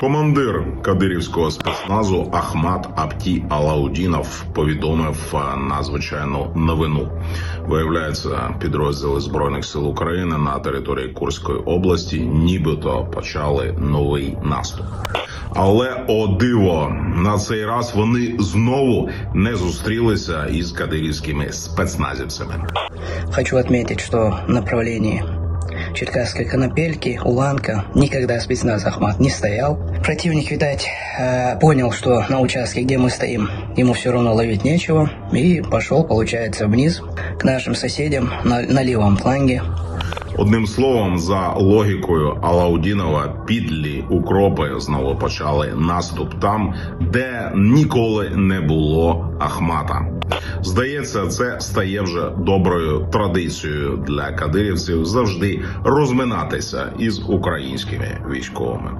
Командир кадирівського спецназу Ахмат Апті Алаудінов повідомив е, надзвичайну новину. Виявляється, підрозділи збройних сил України на території Курської області нібито почали новий наступ. Але о диво, на цей раз вони знову не зустрілися із кадирівськими спецназівцями. Хочу отметить, что в направлении Черкасской Конопельки, Уланка, никогда спецназ Ахмат не стоял. Противник, видать, э, понял, что на участке, где мы стоим, ему все равно ловить нечего, и пошел, получается, вниз к нашим соседям на, на левом фланге. Одним словом, за логікою Алаудінова, підлі укропи знову почали наступ там, де ніколи не було Ахмата. Здається, це стає вже доброю традицією для кадирівців завжди розминатися із українськими військовими.